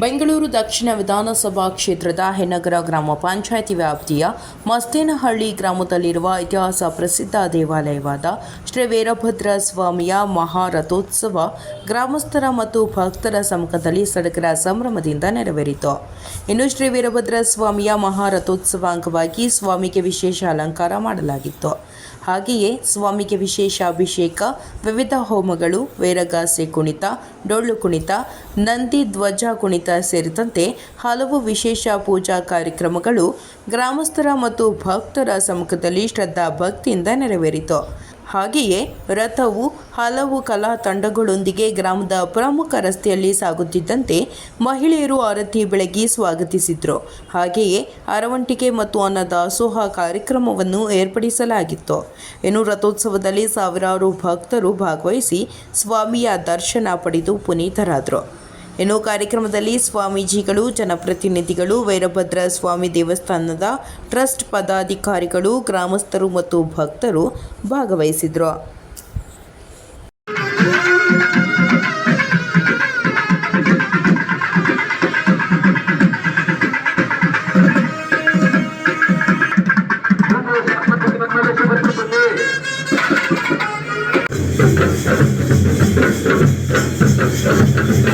ಬೆಂಗಳೂರು ದಕ್ಷಿಣ ವಿಧಾನಸಭಾ ಕ್ಷೇತ್ರದ ಹೆನಗರ ಗ್ರಾಮ ಪಂಚಾಯಿತಿ ವ್ಯಾಪ್ತಿಯ ಮಸ್ತೇನಹಳ್ಳಿ ಗ್ರಾಮದಲ್ಲಿರುವ ಇತಿಹಾಸ ಪ್ರಸಿದ್ಧ ದೇವಾಲಯವಾದ ಶ್ರೀ ವೀರಭದ್ರ ಸ್ವಾಮಿಯ ಮಹಾರಥೋತ್ಸವ ಗ್ರಾಮಸ್ಥರ ಮತ್ತು ಭಕ್ತರ ಸಮ್ಮುಖದಲ್ಲಿ ಸಡಗರ ಸಂಭ್ರಮದಿಂದ ನೆರವೇರಿತು. ಇನ್ನು ಶ್ರೀ ವೀರಭದ್ರ ಸ್ವಾಮಿಯ ಮಹಾರಥೋತ್ಸವ ಅಂಗವಾಗಿ ಸ್ವಾಮಿಗೆ ವಿಶೇಷ ಅಲಂಕಾರ ಮಾಡಲಾಗಿತ್ತು. ಹಾಗೆಯೇ ಸ್ವಾಮಿಗೆ ವಿಶೇಷ ಅಭಿಷೇಕ, ವಿವಿಧ ಹೋಮಗಳು, ವೈರಗಾಸೆ ಕುಣಿತ, ಡೊಳ್ಳು ಕುಣಿತ, ನಂದಿ ಧ್ವಜ ಕುಣಿತ ಸೇರಿದಂತೆ ಹಲವು ವಿಶೇಷ ಪೂಜಾ ಕಾರ್ಯಕ್ರಮಗಳು ಗ್ರಾಮಸ್ಥರ ಮತ್ತು ಭಕ್ತರ ಸಮ್ಮುಖದಲ್ಲಿ ಶ್ರದ್ಧಾ ಭಕ್ತಿಯಿಂದ ನೆರವೇರಿತು. ಹಾಗೆಯೇ ರಥವು ಹಲವು ಕಲಾ ತಂಡಗಳೊಂದಿಗೆ ಗ್ರಾಮದ ಪ್ರಮುಖ ರಸ್ತೆಯಲ್ಲಿ ಸಾಗುತ್ತಿದ್ದಂತೆ ಮಹಿಳೆಯರು ಆರತಿ ಬೆಳಗಿ ಸ್ವಾಗತಿಸಿದ್ರು. ಹಾಗೆಯೇ ಅರವಂಟಿಕೆ ಮತ್ತು ಅನ್ನದಾಸೋಹ ಕಾರ್ಯಕ್ರಮವನ್ನು ಏರ್ಪಡಿಸಲಾಗಿತ್ತು. ಇನ್ನು ರಥೋತ್ಸವದಲ್ಲಿ ಸಾವಿರಾರು ಭಕ್ತರು ಭಾಗವಹಿಸಿ ಸ್ವಾಮಿಯ ದರ್ಶನ ಪಡೆದು ಪುನೀತರಾದರು. ಇನ್ನು ಕಾರ್ಯಕ್ರಮದಲ್ಲಿ ಸ್ವಾಮೀಜಿಗಳು, ಜನಪ್ರತಿನಿಧಿಗಳು, ವೈರಭದ್ರ ಸ್ವಾಮಿ ದೇವಸ್ಥಾನದ ಟ್ರಸ್ಟ್ ಪದಾಧಿಕಾರಿಗಳು, ಗ್ರಾಮಸ್ಥರು ಮತ್ತು ಭಕ್ತರು ಭಾಗವಹಿಸಿದರು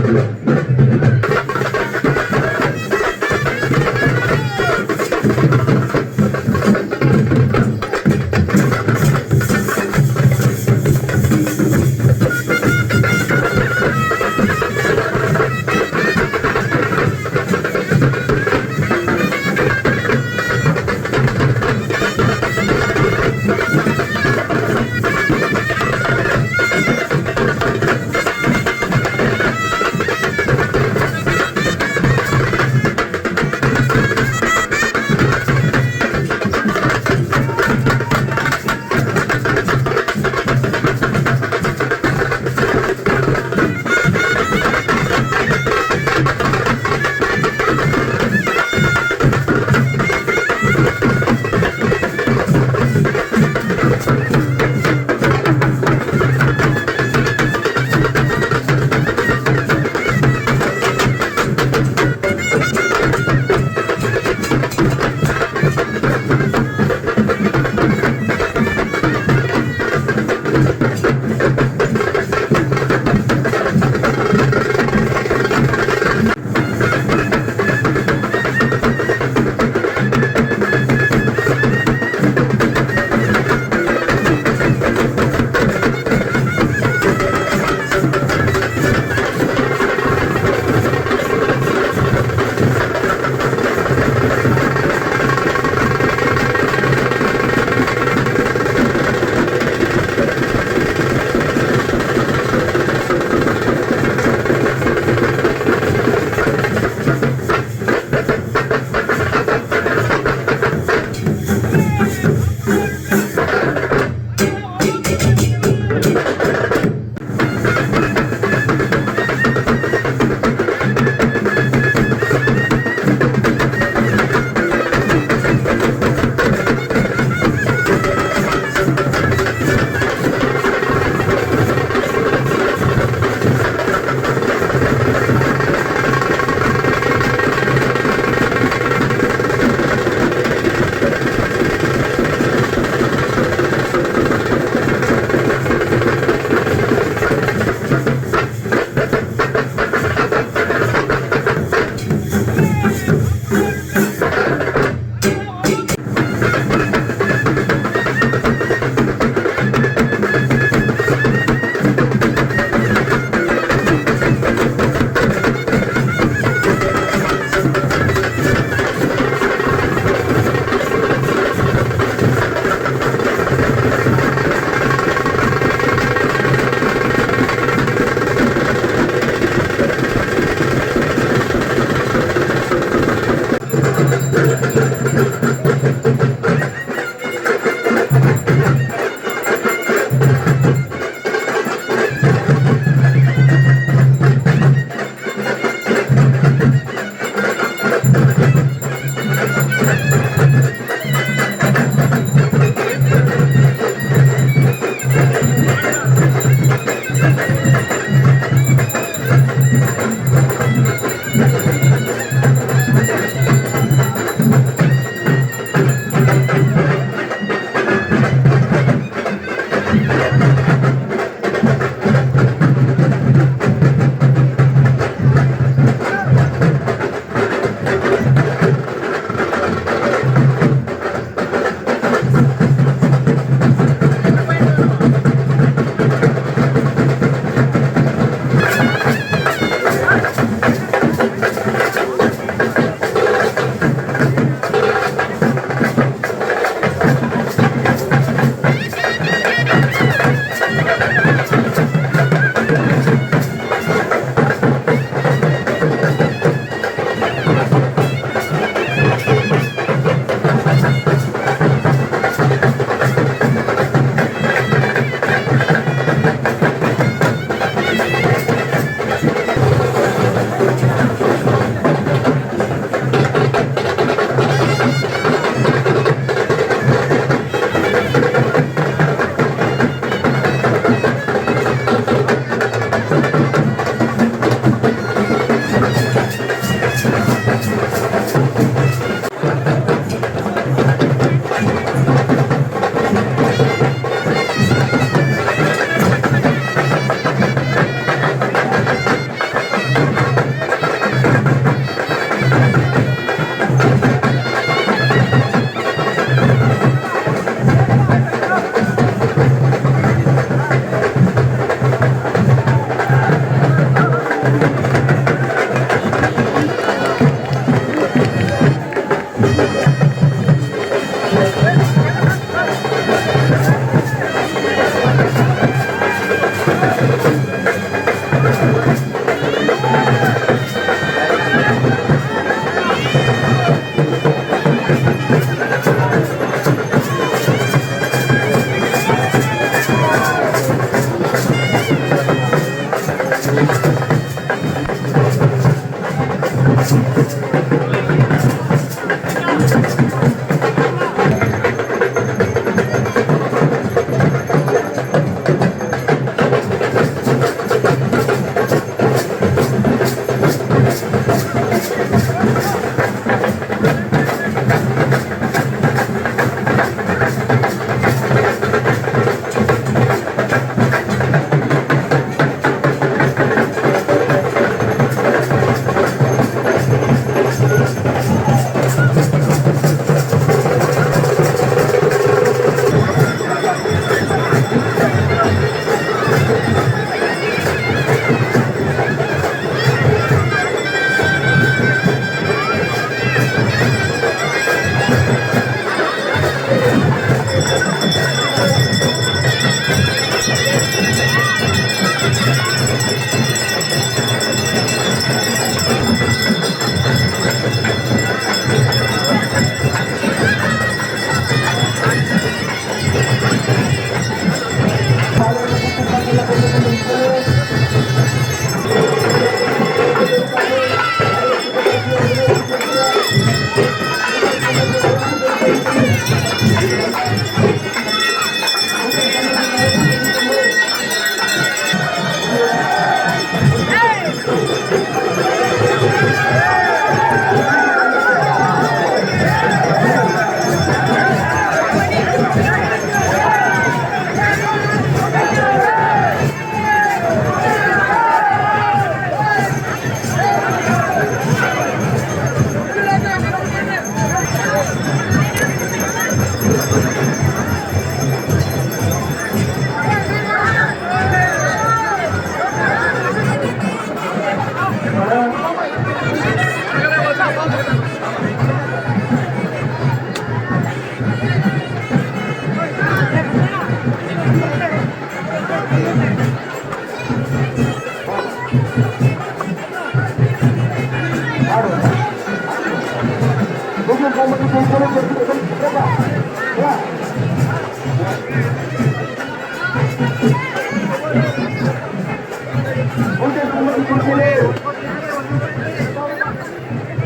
thank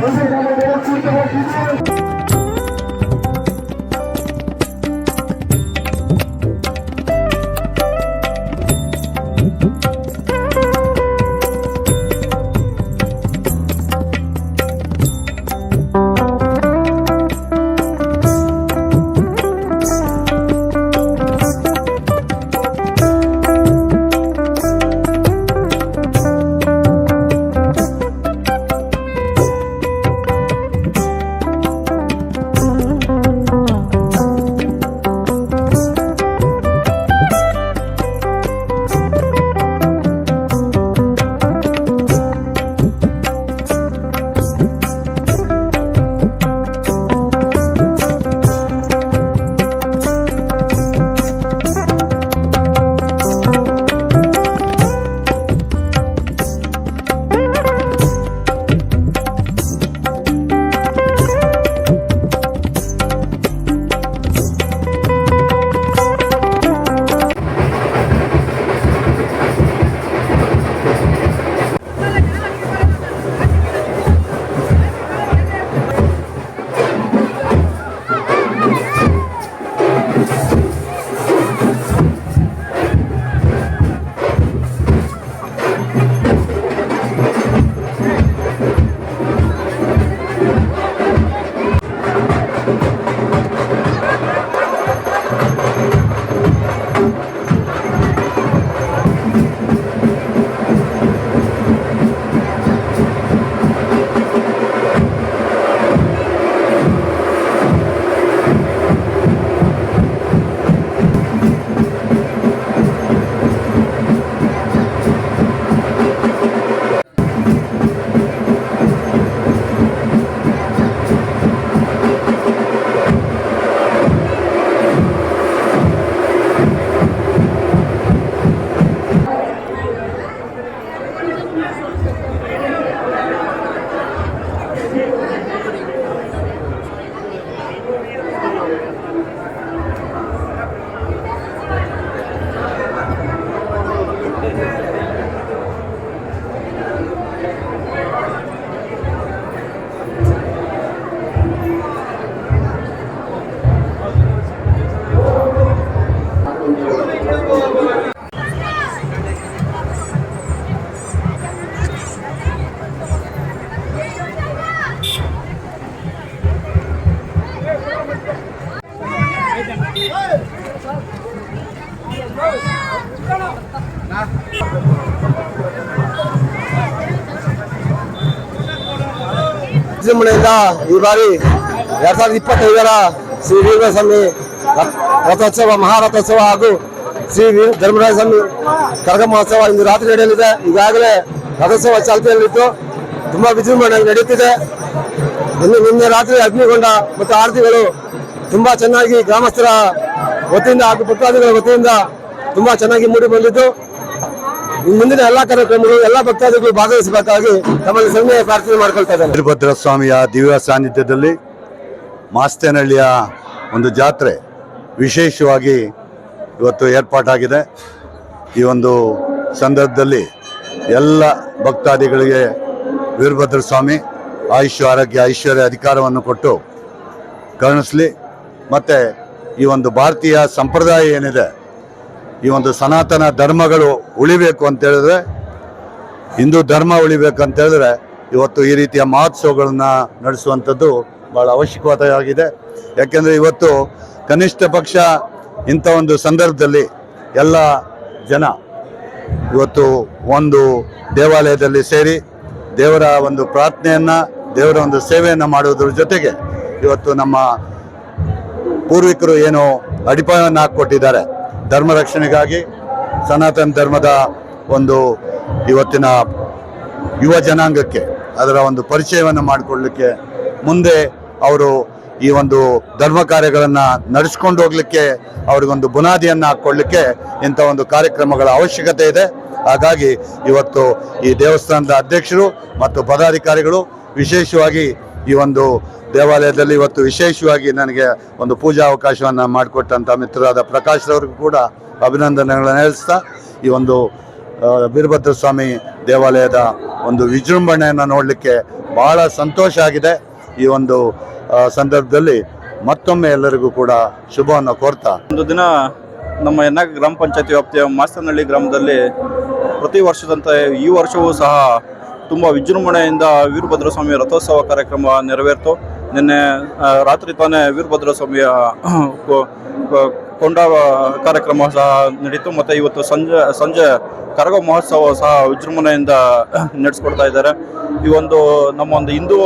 我为什么没有主动付出？ವಿಜೃಂಭಣೆಯಿಂದ ಈ ಬಾರಿ ಎರಡ್ ಸಾವಿರದ ಇಪ್ಪತ್ತೈದರ ಶ್ರೀ ವೀರಸ್ವಾಮಿ ಸ್ವಾಮಿ ರಥೋತ್ಸವ, ಮಹಾರಥೋತ್ಸವ ಹಾಗೂ ಶ್ರೀ ವೀರ ಧರ್ಮರಾಜ ಸ್ವಾಮಿ ಕರಗ ಮಹೋತ್ಸವ ಇಂದು ರಾತ್ರಿ ನಡೆಯಲಿದೆ. ಈಗಾಗಲೇ ರಥೋತ್ಸವ ಚಾಲ್ತಿಯಲ್ಲಿತ್ತು. ತುಂಬಾ ವಿಜೃಂಭಣೆ ನಡೆಯುತ್ತಿದೆ. ಇನ್ನು ನಿನ್ನೆ ರಾತ್ರಿ ಅಗ್ನಿಗೊಂಡ ಮತ್ತು ಆರತಿಗಳು ತುಂಬಾ ಚೆನ್ನಾಗಿ ಗ್ರಾಮಸ್ಥರ ವತಿಯಿಂದ ಹಾಗೂ ಭಕ್ತಾದಿಗಳ ವತಿಯಿಂದ ತುಂಬಾ ಚೆನ್ನಾಗಿ ಮೂಡಿ ಬಂದಿದ್ದು. ಮುಂದಿನ ಎಲ್ಲಾ ಕಾರ್ಯಕ್ರಮಗಳು, ಎಲ್ಲಾ ಭಕ್ತಾದಿಗಳು ಭಾಗವಹಿಸಬೇಕಾಗಿ ತಮ್ಮಲ್ಲಿ ಸಂಘ ಪ್ರಾರ್ಥನೆ ಮಾಡ್ಕೊಳ್ತಾ ಇದ್ದಾರೆ ವೀರಭದ್ರ ಸ್ವಾಮಿಯ ದಿವ್ಯ ಸಾನ್ನಿಧ್ಯದಲ್ಲಿ ಮಾಸ್ತೇನಹಳ್ಳಿಯ ಒಂದು ಜಾತ್ರೆ ವಿಶೇಷವಾಗಿ ಇವತ್ತು ಏರ್ಪಾಟಾಗಿದೆ. ಈ ಒಂದು ಸಂದರ್ಭದಲ್ಲಿ ಎಲ್ಲ ಭಕ್ತಾದಿಗಳಿಗೆ ವೀರಭದ್ರ ಸ್ವಾಮಿ ಆಯುಷ್ ಆರೋಗ್ಯ ಐಶ್ವರ್ಯ ಅಧಿಕಾರವನ್ನು ಕೊಟ್ಟು ಕರುಣಿಸ್ಲಿ. ಮತ್ತು ಈ ಒಂದು ಭಾರತೀಯ ಸಂಪ್ರದಾಯ ಏನಿದೆ ಈ ಒಂದು ಸನಾತನ ಧರ್ಮಗಳು ಉಳಿಬೇಕು ಅಂತ ಹೇಳಿದ್ರೆ, ಹಿಂದೂ ಧರ್ಮ ಉಳಿಬೇಕಂತ ಹೇಳಿದ್ರೆ, ಇವತ್ತು ಈ ರೀತಿಯ ಮಹೋತ್ಸವಗಳನ್ನ ನಡೆಸುವಂಥದ್ದು ಬಹಳ ಅವಶ್ಯಕವಾಗಿದೆ. ಯಾಕೆಂದರೆ ಇವತ್ತು ಕನಿಷ್ಠ ಪಕ್ಷ ಇಂಥ ಒಂದು ಸಂದರ್ಭದಲ್ಲಿ ಎಲ್ಲ ಜನ ಇವತ್ತು ಒಂದು ದೇವಾಲಯದಲ್ಲಿ ಸೇರಿ ದೇವರ ಒಂದು ಪ್ರಾರ್ಥನೆಯನ್ನ, ದೇವರ ಒಂದು ಸೇವೆಯನ್ನು ಮಾಡುವುದರ ಜೊತೆಗೆ ಇವತ್ತು ನಮ್ಮ ಪೂರ್ವಿಕರು ಏನು ಅಡಿಪಾಯವನ್ನು ಹಾಕಿಕೊಟ್ಟಿದ್ದಾರೆ. ಧರ್ಮ ರಕ್ಷಣೆಗಾಗಿ ಸನಾತನ ಧರ್ಮದ ಒಂದು ಇವತ್ತಿನ ಯುವ ಜನಾಂಗಕ್ಕೆ ಅದರ ಒಂದು ಪರಿಚಯವನ್ನು ಮಾಡಿಕೊಳ್ಳಲಿಕ್ಕೆ ಮುಂದೆ ಅವರು ಈ ಒಂದು ಧರ್ಮ ಕಾರ್ಯಗಳನ್ನು ನಡೆಸ್ಕೊಂಡು ಹೋಗ್ಲಿಕ್ಕೆ ಅವ್ರಿಗೊಂದು ಬುನಾದಿಯನ್ನು ಹಾಕ್ಕೊಳ್ಳಿಕ್ಕೆ ಇಂಥ ಒಂದು ಕಾರ್ಯಕ್ರಮಗಳ ಅವಶ್ಯಕತೆ ಇದೆ. ಹಾಗಾಗಿ ಇವತ್ತು ಈ ದೇವಸ್ಥಾನದ ಅಧ್ಯಕ್ಷರು ಮತ್ತು ಪದಾಧಿಕಾರಿಗಳು ವಿಶೇಷವಾಗಿ ಈ ಒಂದು ದೇವಾಲಯದಲ್ಲಿ ಇವತ್ತು ವಿಶೇಷವಾಗಿ ನನಗೆ ಒಂದು ಪೂಜಾ ಅವಕಾಶವನ್ನು ಮಾಡಿಕೊಟ್ಟಂಥ ಮಿತ್ರರಾದ ಪ್ರಕಾಶ್ ರವರಿಗೂ ಕೂಡ ಅಭಿನಂದನೆಗಳನ್ನು ಹೇಳಿಸ್ತಾ ಈ ಒಂದು ವೀರಭದ್ರ ಸ್ವಾಮಿ ದೇವಾಲಯದ ಒಂದು ವಿಜೃಂಭಣೆಯನ್ನು ನೋಡಲಿಕ್ಕೆ ಬಹಳ ಸಂತೋಷ ಆಗಿದೆ. ಈ ಒಂದು ಸಂದರ್ಭದಲ್ಲಿ ಮತ್ತೊಮ್ಮೆ ಎಲ್ಲರಿಗೂ ಕೂಡ ಶುಭವನ್ನು ಕೋರ್ತಾ. ಒಂದು ದಿನ ನಮ್ಮ ಎನ್ನ ಗ್ರಾಮ ಪಂಚಾಯತಿ ವ್ಯಾಪ್ತಿಯ ಮಾಸ್ತನಹಳ್ಳಿ ಗ್ರಾಮದಲ್ಲಿ ಪ್ರತಿ ವರ್ಷದಂತೆ ಈ ವರ್ಷವೂ ಸಹ ತುಂಬ ವಿಜೃಂಭಣೆಯಿಂದ ವೀರಭದ್ರ ಸ್ವಾಮಿಯ ರಥೋತ್ಸವ ಕಾರ್ಯಕ್ರಮ ನೆರವೇರಿತು. ನಿನ್ನೆ ರಾತ್ರಿ ತಾನೇ ವೀರಭದ್ರ ಸ್ವಾಮಿಯ ಕೊಂಡ ಕಾರ್ಯಕ್ರಮ ಸಹ ನಡೀತು. ಮತ್ತು ಇವತ್ತು ಸಂಜೆ ಸಂಜೆ ಕರಗ ಮಹೋತ್ಸವ ಸಹ ವಿಜೃಂಭಣೆಯಿಂದ ನಡೆಸ್ಕೊಡ್ತಾ ಇದ್ದಾರೆ. ಈ ಒಂದು ನಮ್ಮ ಒಂದು ಹಿಂದೂ,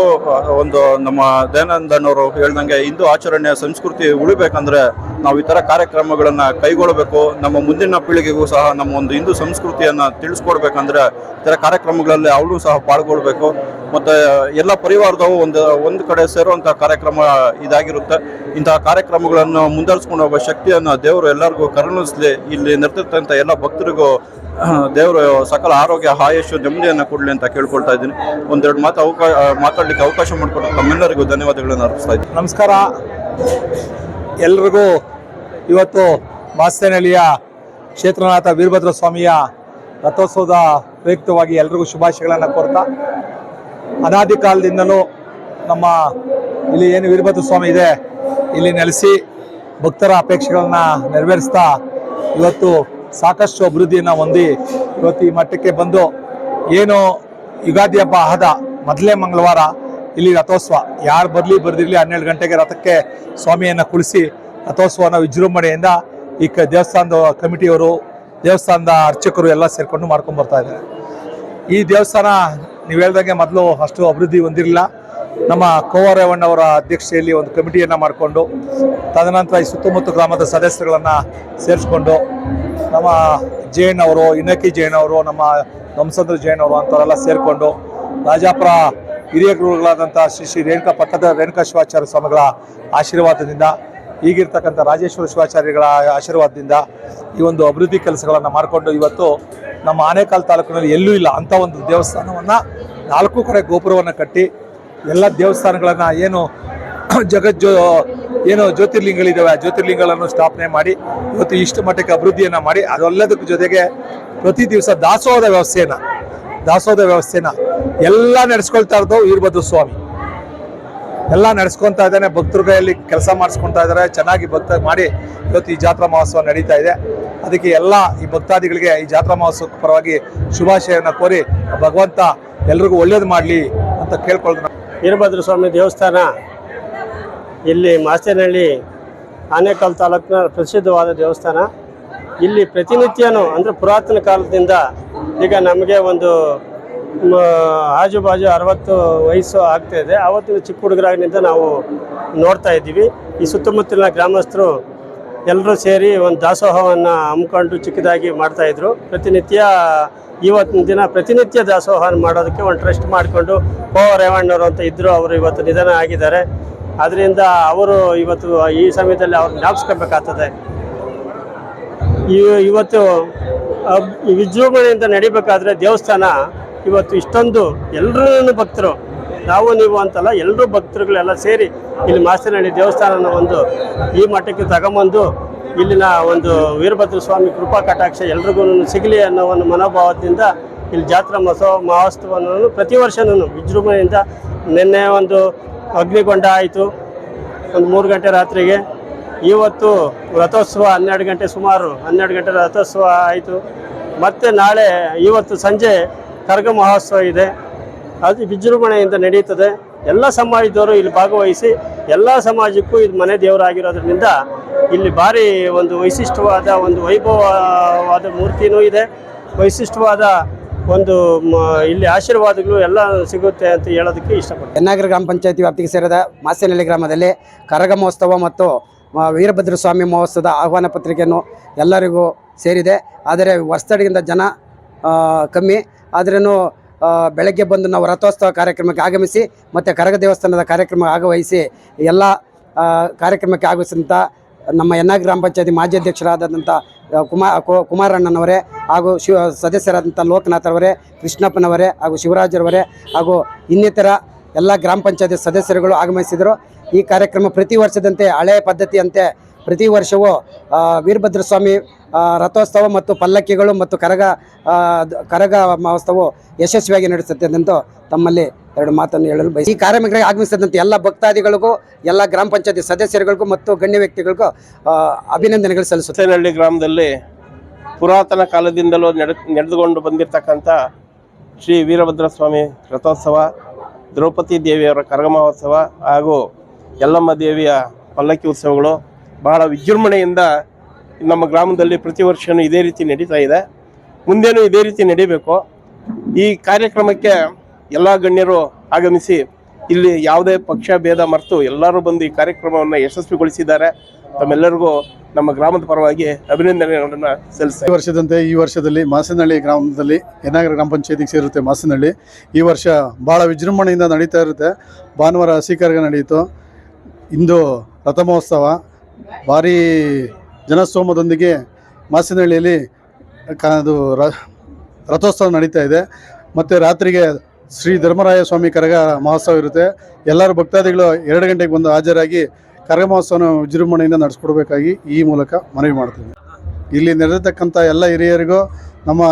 ಒಂದು ನಮ್ಮ ದಯಾನಂದನವರು ಹೇಳ್ದಂಗೆ ಹಿಂದೂ ಆಚರಣೆಯ ಸಂಸ್ಕೃತಿ ಉಳಿಬೇಕಂದ್ರೆ ನಾವು ಈ ಥರ ಕಾರ್ಯಕ್ರಮಗಳನ್ನು ಕೈಗೊಳ್ಳಬೇಕು. ನಮ್ಮ ಮುಂದಿನ ಪೀಳಿಗೆಗೂ ಸಹ ನಮ್ಮ ಒಂದು ಹಿಂದೂ ಸಂಸ್ಕೃತಿಯನ್ನು ತಿಳಿಸ್ಕೊಡ್ಬೇಕಂದ್ರೆ ಈ ಥರ ಕಾರ್ಯಕ್ರಮಗಳಲ್ಲಿ ಅವಳು ಸಹ ಪಾಲ್ಗೊಳ್ಬೇಕು. ಮತ್ತು ಎಲ್ಲ ಪರಿವಾರದವು ಒಂದು ಒಂದು ಕಡೆ ಸೇರುವಂಥ ಕಾರ್ಯಕ್ರಮ ಇದಾಗಿರುತ್ತೆ. ಇಂತಹ ಕಾರ್ಯಕ್ರಮಗಳನ್ನು ಮುಂದುವರಿಸ್ಕೊಂಡು ಹೋಗುವ ಶಕ್ತಿಯನ್ನು ದೇವರು ಎಲ್ಲರಿಗೂ ಕರುಣಿಸಲಿ, ಇಲ್ಲಿ ನೆರೆದಿರ್ತಂಥ ಎಲ್ಲ ಭಕ್ತರಿಗೂ ದೇವರು ಸಕಲ ಆರೋಗ್ಯ ಆಯುಷ್ಯ ನೆಮ್ಮದಿಯನ್ನು ಕೊಡಲಿ ಅಂತ ಕೇಳ್ಕೊಳ್ತಾ ಇದ್ದೀನಿ. ಒಂದೆರಡು ಮಾತು ಅವಕಾಶ ಮಾತಾಡಲಿಕ್ಕೆ ಅವಕಾಶ ಮಾಡಿಕೊಟ್ಟು ತಮ್ಮೆಲ್ಲರಿಗೂ ಧನ್ಯವಾದಗಳನ್ನು ಅರ್ಪಿಸ್ತಾ ಇದ್ದೀನಿ. ನಮಸ್ಕಾರ. ಎಲ್ರಿಗೂ ಇವತ್ತು ಮಾಸ್ತೇನಹಳ್ಳಿಯ ಕ್ಷೇತ್ರನಾಥ ವೀರಭದ್ರ ಸ್ವಾಮಿಯ ರಥೋತ್ಸವದ ಪ್ರಯುಕ್ತವಾಗಿ ಎಲ್ರಿಗೂ ಶುಭಾಶಯಗಳನ್ನು ಕೋರ್ತಾ, ಅನಾದಿ ಕಾಲದಿಂದಲೂ ನಮ್ಮ ಇಲ್ಲಿ ಏನು ವೀರಭದ್ರ ಸ್ವಾಮಿ ಇದೆ, ಇಲ್ಲಿ ನೆಲೆಸಿ ಭಕ್ತರ ಅಪೇಕ್ಷೆಗಳನ್ನ ನೆರವೇರಿಸ್ತಾ ಇವತ್ತು ಸಾಕಷ್ಟು ಅಭಿವೃದ್ಧಿಯನ್ನು ಹೊಂದಿ ಇವತ್ತು ಈ ಮಟ್ಟಕ್ಕೆ ಬಂದು ಏನು ಯುಗಾದಿ ಹಬ್ಬ ಆದ ಮೊದಲೇ ಮಂಗಳವಾರ ಇಲ್ಲಿ ರಥೋತ್ಸವ. ಯಾರು ಬರಲಿ ಬರೆದಿರಲಿ ಹನ್ನೆರಡು ಗಂಟೆಗೆ ರಥಕ್ಕೆ ಸ್ವಾಮಿಯನ್ನು ಕುಳಿಸಿ ರಥೋತ್ಸವನ ವಿಜೃಂಭಣೆಯಿಂದ ಈ ಕ ದೇವಸ್ಥಾನದ ಕಮಿಟಿಯವರು, ದೇವಸ್ಥಾನದ ಅರ್ಚಕರು ಎಲ್ಲ ಸೇರಿಕೊಂಡು ಮಾಡ್ಕೊಂಡು ಬರ್ತಾ ಇದ್ದಾರೆ. ಈ ದೇವಸ್ಥಾನ ನೀವು ಹೇಳ್ದಂಗೆ ಮೊದಲು ಅಷ್ಟು ಅಭಿವೃದ್ಧಿ ಹೊಂದಿರಲಿಲ್ಲ. ನಮ್ಮ ಕೋವರೇವಣ್ಣವರ ಅಧ್ಯಕ್ಷತೆಯಲ್ಲಿ ಒಂದು ಕಮಿಟಿಯನ್ನು ಮಾಡಿಕೊಂಡು, ತದನಂತರ ಈ ಸುತ್ತಮುತ್ತ ಗ್ರಾಮದ ಸದಸ್ಯರುಗಳನ್ನು ಸೇರಿಸ್ಕೊಂಡು ನಮ್ಮ ಜೈನ್ ಅವರು, ಇನಕಿ ಜೈನ್ ಅವರು, ನಮ್ಮ ನಮಸಂದ್ರ ಜೈನ್ ಅವರು ಅಂತವರೆಲ್ಲ ಸೇರಿಕೊಂಡು ರಾಜಾಪುರ ಹಿರಿಯ ಗುರುಗಳಾದಂಥ ಶ್ರೀ ಶ್ರೀ ರೇಣುಕಾ ಪಟ್ಟದ ರೇಣುಕಾ ಶಿವಾಚಾರ್ಯ ಸ್ವಾಮಿಗಳ ಆಶೀರ್ವಾದದಿಂದ, ಈಗಿರ್ತಕ್ಕಂಥ ರಾಜೇಶ್ವರ ಶಿವಾಚಾರ್ಯಗಳ ಆಶೀರ್ವಾದದಿಂದ ಈ ಒಂದು ಅಭಿವೃದ್ಧಿ ಕೆಲಸಗಳನ್ನು ಮಾಡಿಕೊಂಡು ಇವತ್ತು ನಮ್ಮ ಆನೇಕಾಲ್ ತಾಲೂಕಿನಲ್ಲಿ ಎಲ್ಲೂ ಇಲ್ಲ. ಅಂಥ ಒಂದು ದೇವಸ್ಥಾನವನ್ನು ನಾಲ್ಕು ಕಡೆ ಗೋಪುರವನ್ನು ಕಟ್ಟಿ ಎಲ್ಲ ದೇವಸ್ಥಾನಗಳನ್ನು ಏನು ಜಗಜ್ಜೋ, ಏನು ಜ್ಯೋತಿರ್ಲಿಂಗಗಳಿದ್ದಾವೆ ಆ ಜ್ಯೋತಿರ್ಲಿಂಗಗಳನ್ನು ಸ್ಥಾಪನೆ ಮಾಡಿ, ಇವತ್ತು ಇಷ್ಟು ಮಟ್ಟಕ್ಕೆ ಅಭಿವೃದ್ಧಿಯನ್ನು ಮಾಡಿ, ಅದೆಲ್ಲದಕ್ಕೆ ಜೊತೆಗೆ ಪ್ರತಿ ದಿವಸ ದಾಸೋಹದ ವ್ಯವಸ್ಥೆಯನ್ನ, ದಾಸೋಹದ ವ್ಯವಸ್ಥೆನ ಎಲ್ಲ ನಡೆಸ್ಕೊಳ್ತಾ ಇರೋದು ವೀರಭದ್ರ ಸ್ವಾಮಿ. ಎಲ್ಲ ನಡೆಸ್ಕೊತಾ ಇದ್ದಾನೆ, ಭಕ್ತರ ಕೈಯಲ್ಲಿ ಕೆಲಸ ಮಾಡಿಸ್ಕೊತಾ ಇದ್ದಾರೆ, ಚೆನ್ನಾಗಿ ಭಕ್ತ ಮಾಡಿ ಇವತ್ತು ಈ ಜಾತ್ರಾ ಮಹೋತ್ಸವ ನಡೀತಾ ಇದೆ. ಅದಕ್ಕೆ ಎಲ್ಲ ಈ ಭಕ್ತಾದಿಗಳಿಗೆ ಈ ಜಾತ್ರಾ ಮಹೋತ್ಸವ ಪರವಾಗಿ ಶುಭಾಶಯವನ್ನು ಕೋರಿ, ಭಗವಂತ ಎಲ್ರಿಗೂ ಒಳ್ಳೇದು ಮಾಡಲಿ ಅಂತ ಕೇಳ್ಕೊಳ್ತಾರೆ ವೀರಭದ್ರ ಸ್ವಾಮಿ ದೇವಸ್ಥಾನ ಇಲ್ಲಿ ಮಾಸ್ತೇನಹಳ್ಳಿ ಆನೇಕಲ್ ತಾಲೂಕಿನ ಪ್ರಸಿದ್ಧವಾದ ದೇವಸ್ಥಾನ. ಇಲ್ಲಿ ಪ್ರತಿನಿತ್ಯನೂ ಅಂದರೆ ಪುರಾತನ ಕಾಲದಿಂದ ಈಗ ನಮಗೆ ಒಂದು ಆಜು ಬಾಜು ಅರವತ್ತು ವಯಸ್ಸು ಆಗ್ತಾ ಇದೆ. ಆವತ್ತಿನ ಚಿಕ್ಕ ಹುಡುಗರಾಗಿನಿಂದ ನಾವು ನೋಡ್ತಾ ಇದ್ದೀವಿ. ಈ ಸುತ್ತಮುತ್ತಲಿನ ಗ್ರಾಮಸ್ಥರು ಎಲ್ಲರೂ ಸೇರಿ ಒಂದು ದಾಸೋಹವನ್ನು ಹಮ್ಮಿಕೊಂಡು ಚಿಕ್ಕದಾಗಿ ಮಾಡ್ತಾಯಿದ್ರು ಪ್ರತಿನಿತ್ಯ ಇವತ್ತಿನ ದಿನ ಪ್ರತಿನಿತ್ಯ ದಾಸೋಹ ಮಾಡೋದಕ್ಕೆ ಒಂದು ಟ್ರಸ್ಟ್ ಮಾಡಿಕೊಂಡು ಓ ರೇವಣ್ಣವರು ಅಂತ ಇದ್ದರು ಅವರು ಇವತ್ತು ನಿಧನ ಆಗಿದ್ದಾರೆ. ಅದರಿಂದ ಅವರು ಇವತ್ತು ಈ ಸಮಯದಲ್ಲಿ ಅವ್ರು ಜ್ಞಾಪಿಸ್ಕೋಬೇಕಾಗ್ತದೆ. ಇವ- ಇವತ್ತು ವಿಜೃಂಭಣೆಯಿಂದ ನಡಿಬೇಕಾದ್ರೆ ದೇವಸ್ಥಾನ ಇವತ್ತು ಇಷ್ಟೊಂದು ಎಲ್ಲರೂ ಭಕ್ತರು, ನಾವು ನೀವು ಅಂತಲ್ಲ ಎಲ್ಲರೂ ಭಕ್ತರುಗಳೆಲ್ಲ ಸೇರಿ ಇಲ್ಲಿ ಮಾಸ್ತನಹಳ್ಳಿ ದೇವಸ್ಥಾನನ ಒಂದು ಈ ಮಟ್ಟಕ್ಕೆ ತಗೊಂಬಂದು ಇಲ್ಲಿನ ಒಂದು ವೀರಭದ್ರ ಸ್ವಾಮಿ ಕೃಪಾ ಕಟಾಕ್ಷ ಎಲ್ರಿಗೂ ಸಿಗಲಿ ಅನ್ನೋ ಒಂದು ಮನೋಭಾವದಿಂದ ಇಲ್ಲಿ ಜಾತ್ರಾ ಮಹೋತ್ಸವ ಮಹೋತ್ಸವವನ್ನು ಪ್ರತಿ ವರ್ಷನೂ ವಿಜೃಂಭಣೆಯಿಂದ ನಿನ್ನೆ ಒಂದು ಅಗ್ನಿಗೊಂಡ ಆಯಿತು. ಒಂದು ಮೂರು ಗಂಟೆ ರಾತ್ರಿಗೆ. ಇವತ್ತು ರಥೋತ್ಸವ ಹನ್ನೆರಡು ಗಂಟೆ ಸುಮಾರು ಹನ್ನೆರಡು ಗಂಟೆ ರಥೋತ್ಸವ ಆಯಿತು. ಮತ್ತು ನಾಳೆ ಇವತ್ತು ಸಂಜೆ ಕರ್ಗ ಮಹೋತ್ಸವ ಇದೆ. ಅದು ವಿಜೃಂಭಣೆಯಿಂದ ನಡೆಯುತ್ತದೆ ಎಲ್ಲ ಸಮಾಜದವರು ಇಲ್ಲಿ ಭಾಗವಹಿಸಿ ಎಲ್ಲ ಸಮಾಜಕ್ಕೂ ಇದು ಮನೆ ದೇವರಾಗಿರೋದ್ರಿಂದ ಇಲ್ಲಿ ಭಾರಿ ಒಂದು ವೈಶಿಷ್ಟ್ಯವಾದ ಒಂದು ವೈಭವವಾದ ಮೂರ್ತಿನೂ ಇದೆ. ವೈಶಿಷ್ಟ್ಯವಾದ ಒಂದು ಇಲ್ಲಿ ಆಶೀರ್ವಾದಗಳು ಎಲ್ಲ ಸಿಗುತ್ತೆ ಅಂತ ಹೇಳೋದಕ್ಕೆ ಇಷ್ಟಪಡ್ತೀನಿ. ಚೆನ್ನಾಗಿರೋ ಗ್ರಾಮ ಪಂಚಾಯತಿ ವ್ಯಾಪ್ತಿಗೆ ಸೇರಿದ ಮಾಸೇನಹಳ್ಳಿ ಗ್ರಾಮದಲ್ಲಿ ಕರಗ ಮಹೋತ್ಸವ ಮತ್ತು ವೀರಭದ್ರ ಸ್ವಾಮಿ ಮಹೋತ್ಸವದ ಆಹ್ವಾನ ಪತ್ರಿಕೆಯನ್ನು ಎಲ್ಲರಿಗೂ ಸೇರಿದೆ. ಆದರೆ ವರ್ಷದಡಿಗಿಂತ ಜನ ಕಮ್ಮಿ. ಆದ್ರೂ ಬೆಳಗ್ಗೆ ಬಂದು ನಾವು ರಥೋತ್ಸವ ಕಾರ್ಯಕ್ರಮಕ್ಕೆ ಆಗಮಿಸಿ ಮತ್ತು ಕರಗ ದೇವಸ್ಥಾನದ ಕಾರ್ಯಕ್ರಮ ಆಗವಹಿಸಿ ಎಲ್ಲ ಕಾರ್ಯಕ್ರಮಕ್ಕೆ ಆಗಮಿಸಿದಂಥ ನಮ್ಮ ಎನ್ನ ಗ್ರಾಮ ಪಂಚಾಯತಿ ಮಾಜಿ ಅಧ್ಯಕ್ಷರಾದಂಥ ಕುಮಾರ್ ಕುಮಾರಣ್ಣನವರೇ ಹಾಗೂ ಶಿವ, ಸದಸ್ಯರಾದಂಥ ಲೋಕನಾಥರವರೇ, ಕೃಷ್ಣಪ್ಪನವರೇ ಹಾಗೂ ಶಿವರಾಜರವರೇ ಹಾಗೂ ಇನ್ನಿತರ ಎಲ್ಲ ಗ್ರಾಮ ಪಂಚಾಯತಿ ಸದಸ್ಯರುಗಳು ಆಗಮಿಸಿದರು. ಈ ಕಾರ್ಯಕ್ರಮ ಪ್ರತಿ ವರ್ಷದಂತೆ ಹಳೆಯ ಪದ್ಧತಿಯಂತೆ ಪ್ರತಿ ವರ್ಷವೂ ವೀರಭದ್ರಸ್ವಾಮಿ ರಥೋತ್ಸವ ಮತ್ತು ಪಲ್ಲಕ್ಕಿಗಳು ಮತ್ತು ಕರಗ ಕರಗ ಮಹೋತ್ಸವ ಯಶಸ್ವಿಯಾಗಿ ನಡೆಸುತ್ತೆ ಎಂದು ತಮ್ಮಲ್ಲಿ ಎರಡು ಮಾತನ್ನು ಹೇಳಲು ಬಯಸಿ. ಈ ಕಾರ್ಯಕ್ರಮಕ್ಕೆ ಆಗಮಿಸಿದಂತೆ ಎಲ್ಲ ಭಕ್ತಾದಿಗಳಿಗೂ, ಎಲ್ಲ ಗ್ರಾಮ ಪಂಚಾಯತಿ ಸದಸ್ಯರುಗಳಿಗೂ ಮತ್ತು ಗಣ್ಯ ವ್ಯಕ್ತಿಗಳಿಗೂ ಅಭಿನಂದನೆಗಳು ಸಲ್ಲಿಸುತ್ತೆ ಗ್ರಾಮದಲ್ಲಿ ಪುರಾತನ ಕಾಲದಿಂದಲೂ ನಡೆ ನಡೆದುಕೊಂಡು ಬಂದಿರತಕ್ಕಂಥ ಶ್ರೀ ವೀರಭದ್ರ ಸ್ವಾಮಿ ರಥೋತ್ಸವ, ದ್ರೌಪದಿ ದೇವಿಯವರ ಕರಗ ಮಹೋತ್ಸವ ಹಾಗೂ ಯಲ್ಲಮ್ಮ ದೇವಿಯ ಪಲ್ಲಕ್ಕಿ ಉತ್ಸವಗಳು ಬಹಳ ವಿಜೃಂಭಣೆಯಿಂದ ನಮ್ಮ ಗ್ರಾಮದಲ್ಲಿ ಪ್ರತಿ ವರ್ಷವೂ ಇದೇ ರೀತಿ ನಡೀತಾ ಇದೆ. ಮುಂದೇನು ಇದೇ ರೀತಿ ನಡೀಬೇಕು. ಈ ಕಾರ್ಯಕ್ರಮಕ್ಕೆ ಎಲ್ಲ ಗಣ್ಯರು ಆಗಮಿಸಿ ಇಲ್ಲಿ ಯಾವುದೇ ಪಕ್ಷ, ಭೇದ, ಮರೆತು ಎಲ್ಲರೂ ಬಂದು ಈ ಕಾರ್ಯಕ್ರಮವನ್ನು ಯಶಸ್ವಿಗೊಳಿಸಿದ್ದಾರೆ. ತಮ್ಮೆಲ್ಲರಿಗೂ ನಮ್ಮ ಗ್ರಾಮದ ಪರವಾಗಿ ಅಭಿನಂದನೆಗಳನ್ನು ಸಲ್ಲಿಸಿ ವರ್ಷದಂತೆ ಈ ವರ್ಷದಲ್ಲಿ ಮಾಸನಹಳ್ಳಿ ಗ್ರಾಮದಲ್ಲಿ ಯನಾಗರ ಗ್ರಾಮ ಪಂಚಾಯತಿಗೆ ಸೇರುತ್ತೆ ಮಾಸನಹಳ್ಳಿ. ಈ ವರ್ಷ ಭಾಳ ವಿಜೃಂಭಣೆಯಿಂದ ನಡೀತಾ ಇರುತ್ತೆ. ಭಾನುವಾರ ಹಸಿ ನಡೆಯಿತು. ಇಂದು ರಥ ಮಹೋತ್ಸವ ಭಾರೀ ಜನಸ್ತೋಮದೊಂದಿಗೆ ಮಾಸಿನಹಳ್ಳಿಯಲ್ಲಿ ಅದು ರಥೋತ್ಸವ ನಡೀತಾ ಇದೆ. ಮತ್ತು ರಾತ್ರಿಗೆ ಶ್ರೀ ಧರ್ಮರಾಯ ಸ್ವಾಮಿ ಕರಗ ಮಹೋತ್ಸವ ಇರುತ್ತೆ. ಎಲ್ಲರೂ ಭಕ್ತಾದಿಗಳು ಎರಡು ಗಂಟೆಗೆ ಬಂದು ಹಾಜರಾಗಿ ಕರಗ ಮಹೋತ್ಸವನ ವಿಜೃಂಭಣೆಯಿಂದ ನಡೆಸ್ಕೊಡ್ಬೇಕಾಗಿ ಈ ಮೂಲಕ ಮನವಿ ಮಾಡ್ತೀನಿ. ಇಲ್ಲಿ ನಡೆದಿರ್ತಕ್ಕಂಥ ಎಲ್ಲ ಹಿರಿಯರಿಗೂ, ನಮ್ಮ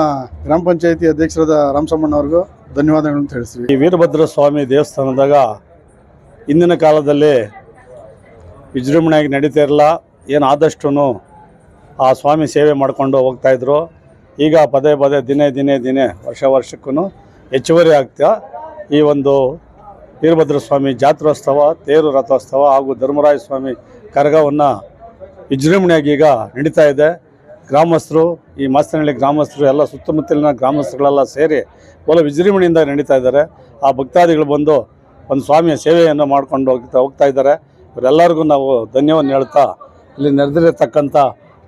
ಗ್ರಾಮ ಪಂಚಾಯತಿ ಅಧ್ಯಕ್ಷರಾದ ರಾಮಸಮ್ಮಣ್ಣವ್ರಿಗೂ ಧನ್ಯವಾದಗಳನ್ನು ತಿಳಿಸ್ತೀವಿ ಈ ವೀರಭದ್ರ ಸ್ವಾಮಿ ದೇವಸ್ಥಾನದಾಗ ಇಂದಿನ ಕಾಲದಲ್ಲಿ ವಿಜೃಂಭಣೆಯಾಗಿ ನಡೀತಾ ಇರಲ್ಲ. ಏನು ಆದಷ್ಟು ಆ ಸ್ವಾಮಿ ಸೇವೆ ಮಾಡಿಕೊಂಡು ಹೋಗ್ತಾಯಿದ್ರು ಈಗ ಪದೇ ಪದೇ ದಿನೇ ದಿನೇ ದಿನೇ ವರ್ಷ ವರ್ಷಕ್ಕೂ ಹೆಚ್ಚುವರಿ ಆಗ್ತಾ ಈ ಒಂದು ವೀರಭದ್ರ ಸ್ವಾಮಿ ಜಾತ್ರೋತ್ಸವ, ತೇರು ರಥೋತ್ಸವ ಹಾಗೂ ಧರ್ಮರಾಯ ಸ್ವಾಮಿ ಕರಗವನ್ನು ವಿಜೃಂಭಣೆಯಾಗಿ ಈಗ ನಡೀತಾ ಇದೆ. ಗ್ರಾಮಸ್ಥರು, ಈ ಮಾಸ್ತನಹಳ್ಳಿ ಗ್ರಾಮಸ್ಥರು, ಎಲ್ಲ ಸುತ್ತಮುತ್ತಲಿನ ಗ್ರಾಮಸ್ಥರುಗಳೆಲ್ಲ ಸೇರಿ ಒಲ ವಿಜೃಂಭಣೆಯಿಂದ ನಡೀತಾ ಇದ್ದಾರೆ. ಆ ಭಕ್ತಾದಿಗಳು ಬಂದು ಒಂದು ಸ್ವಾಮಿಯ ಸೇವೆಯನ್ನು ಮಾಡ್ಕೊಂಡು ಹೋಗ್ತಾ ಹೋಗ್ತಾ ಇದ್ದಾರೆ. ಇವರೆಲ್ಲರಿಗೂ ನಾವು ಧನ್ಯವಾದ ಹೇಳ್ತಾ ಇಲ್ಲಿ ನೆರೆದಿರತಕ್ಕಂಥ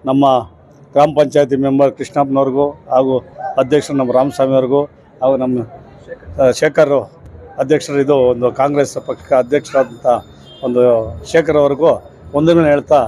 ನಮ್ಮ ಗ್ರಾಮ ಪಂಚಾಯತಿ ಮೆಂಬರ್ ಕೃಷ್ಣಪ್ಪನವ್ರಿಗೂ ಹಾಗೂ ಅಧ್ಯಕ್ಷರು ನಮ್ಮ ರಾಮಸ್ವಾಮಿಯವ್ರಿಗೂ ಹಾಗೂ ನಮ್ಮ ಶೇಖರ್ ಅಧ್ಯಕ್ಷರು, ಇದು ಒಂದು ಕಾಂಗ್ರೆಸ್ ಪಕ್ಷ ಅಧ್ಯಕ್ಷರಾದಂಥ ಒಂದು ಶೇಖರ್ ಅವ್ರಿಗೂ ಒಂದನ್ನು ಹೇಳ್ತಾ